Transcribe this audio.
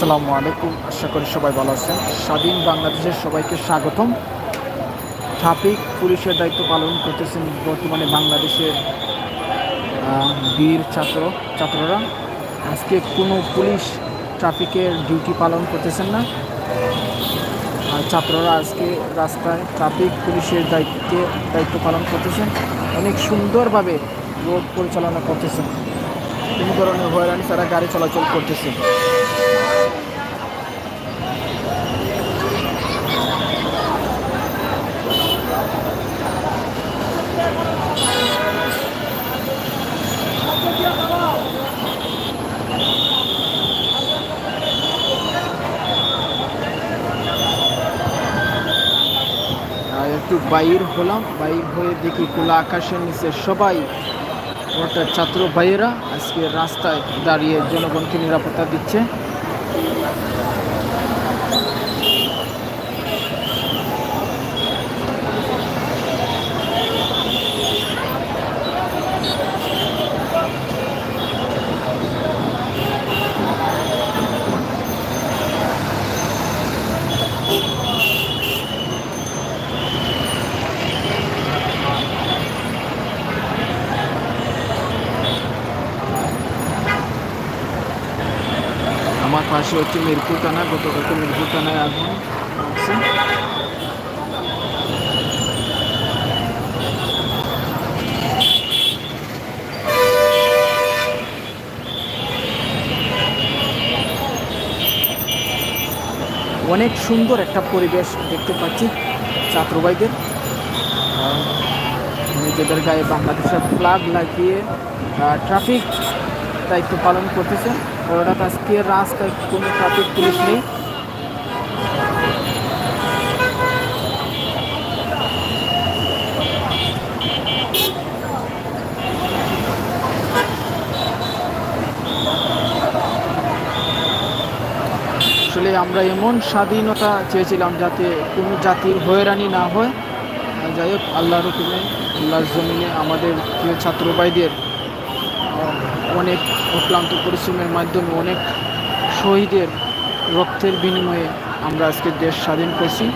আসসালামু আলাইকুম। আশা করি সবাই ভালো আছেন। স্বাধীন বাংলাদেশের সবাইকে স্বাগতম। ট্রাফিক পুলিশের দায়িত্ব পালন করতেছেন বর্তমানে বাংলাদেশের বীর ছাত্র, ছাত্ররা। আজকে কোনো পুলিশ ট্রাফিকের ডিউটি পালন করতেছেন না। আর ছাত্ররা আজকে রাস্তায় ট্রাফিক পুলিশের দায়িত্বে, দায়িত্ব পালন করতেছেন। অনেক সুন্দরভাবে রোড পরিচালনা করতেছেন। কোনো ধরনের হয়রানি তারা গাড়ি চলাচল করতেছে একটু বাইর হলাম, বাইর হয়ে দেখি খোলা আকাশের নিচে সবাই। অর্থাৎ ছাত্র ভাইয়েরা, আজকে রাস্তায় দাঁড়িয়ে জনগণকে নিরাপত্তা দিচ্ছে। আমার পাশে হচ্ছে মিরপুর থানা, গতকালকে মিরপুর থানায় আগুন অনেক সুন্দর একটা পরিবেশ দেখতে পাচ্ছি ছাত্রবাইদের। নিজেদের গায়ে বাংলাদেশের ফ্ল্যাগ লাগিয়ে ট্রাফিক দায়িত্ব পালন করতেছে হঠাৎ আজকে রাস্তায় কোনো ট্রাফিক পুলিশ নেই। আসলে আমরা এমন স্বাধীনতা চেয়েছিলাম যাতে কোনো জাতির হয়রানি না হয়। যাই হোক, আল্লাহর আল্লাহর জমিনে আমাদের প্রিয় ছাত্র ভাইদের অনেক অক্লান্ত পরিশ্রমের মাধ্যমে অনেক শহীদের রক্তের বিনিময়ে আমরা আজকে দেশ স্বাধীন করছি।